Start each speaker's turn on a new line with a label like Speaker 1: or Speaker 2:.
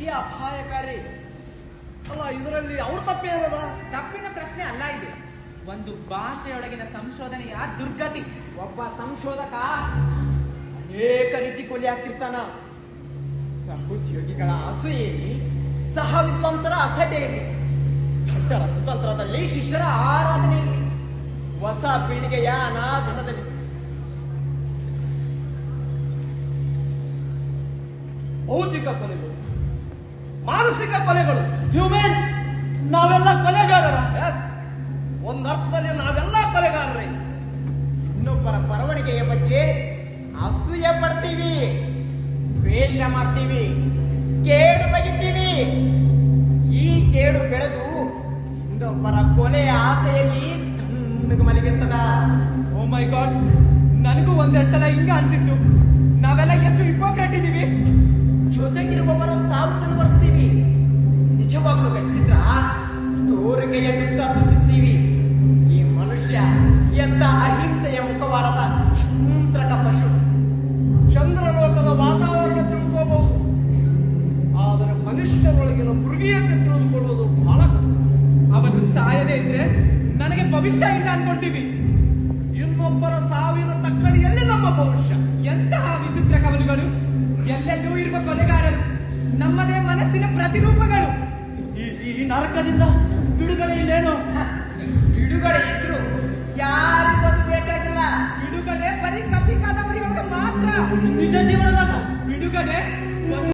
Speaker 1: ಅತಿ ಅಪಾಯಕಾರಿ. ಅಲ್ಲ, ಇದರಲ್ಲಿ ಅವ್ರ ತಪ್ಪೇನದ
Speaker 2: ತಪ್ಪಿನ ಪ್ರಶ್ನೆ ಅಲ್ಲ ಇದು. ಒಂದು ಭಾಷೆಯೊಳಗಿನ ಸಂಶೋಧನೆಯ ದುರ್ಗತಿ.
Speaker 1: ಒಬ್ಬ ಸಂಶೋಧಕ ಅನೇಕ ರೀತಿ ಕೊಲೆ ಆಗ್ತಿರ್ತಾನ. ಸಹೋದ್ಯೋಗಿಗಳ ಅಸೂಯೆಯಲ್ಲಿ ಸಹ ವಿದ್ವಾಂಸರ ಅಸಡ್ಡೆಯಲ್ಲಿ, ದೊಡ್ಡ ರಥತಂತ್ರದಲ್ಲಿ ಶಿಷ್ಯರ ಆರಾಧನೆಯಲ್ಲಿ, ಹೊಸ ಪೀಳಿಗೆಯ ಅನಾಧನದಲ್ಲಿ ಬೌದ್ಧಿಕ ಕೊಲೆಗಳು. ಮಾನಸಿಕ ಕೊಲೆಗಳು. ಹ್ಯೂಮನ್ ನಾವೆಲ್ಲ ಕೊಲೆಗಾರರ. ಎಸ್ ಒಂದರ್ಥದಲ್ಲಿ ನಾವೆಲ್ಲ ಕೊಲೆಗಾರರೇ. ಇನ್ನೊಬ್ಬರ ಬರವಣಿಗೆಯ ಬಗ್ಗೆ ಅಸೂಯೆ ಪಡ್ತೀವಿ ದ್ವೇಷ ಮಾಡ್ತೀವಿ ಕೇಡು ಬಗಿತೀವಿ ಈ ಕೇಡು ಬೆಳೆದು ಇನ್ನೊಬ್ಬರ ಕೊನೆಯ ಆಸೆಯಲ್ಲಿ ತಣ್ಣಗೆ ಮಲಗಿರ್ತದ.
Speaker 2: ಓ ಮೈ ಗಾಡ್ ನನಗೂ ಒಂದೆರಡು ಸಲ ಹಿಂಗ ಅನ್ಸಿತ್ತು.
Speaker 1: ದುಃಖ ಸೂಚಿಸ್ತೀವಿ. ಈ ಮನುಷ್ಯ ಎಂತ ಅಹಿಂಸೆಯ ಮುಖವಾಡದ ಹಿಂಸ್ರಕ ಪಶು. ಚಂದ್ರಲೋಕದ ವಾತಾವರಣ ತಿಳ್ಕೋಬಹುದು ಆದರೆ ಮನುಷ್ಯರೊಳಗಿನ ಮೃಗಿಯನ್ನು ತಿಳಿದುಕೊಳ್ಳುವುದು ಬಹಳ ಕಷ್ಟ.
Speaker 2: ಅವನು ಸಾಯದೇ ಇದ್ರೆ ನನಗೆ ಭವಿಷ್ಯ ಇಲ್ಲ ಅನ್ಕೊಳ್ತೀವಿ.
Speaker 1: ಇನ್ನೊಬ್ಬರ ಸಾವಿನ ತಕ್ಕಡಿಯಲ್ಲಿ ನಮ್ಮ ಭವಿಷ್ಯ.
Speaker 2: ಎಂತಹ ವಿಚಿತ್ರ ಕವಲುಗಳು. ಎಲ್ಲೆಲ್ಲೂ ಇರುವ ಕೊಲೆಗಾರರು. ನಮ್ಮದೇ ಮನಸ್ಸಿನ ಪ್ರತಿರೂಪಗಳು.
Speaker 1: ಈ ನರಕದಿಂದ ಬಿಡುಗಡೆ ಇಲ್ಲೇನೋ? ಬಿಡುಗಡೆ ಇದ್ರು. ಯಾರಿಗೂ ಅದು ಬೇಕಾಗಿಲ್ಲ.
Speaker 2: ಬಿಡುಗಡೆ ಬರೀ ಕಥೆ ಕಾದಂಬರಿ ಒಳಗೆ ಮಾತ್ರ.
Speaker 1: ನಿಜ ಜೀವನದಾಗ
Speaker 2: ಬಿಡುಗಡೆ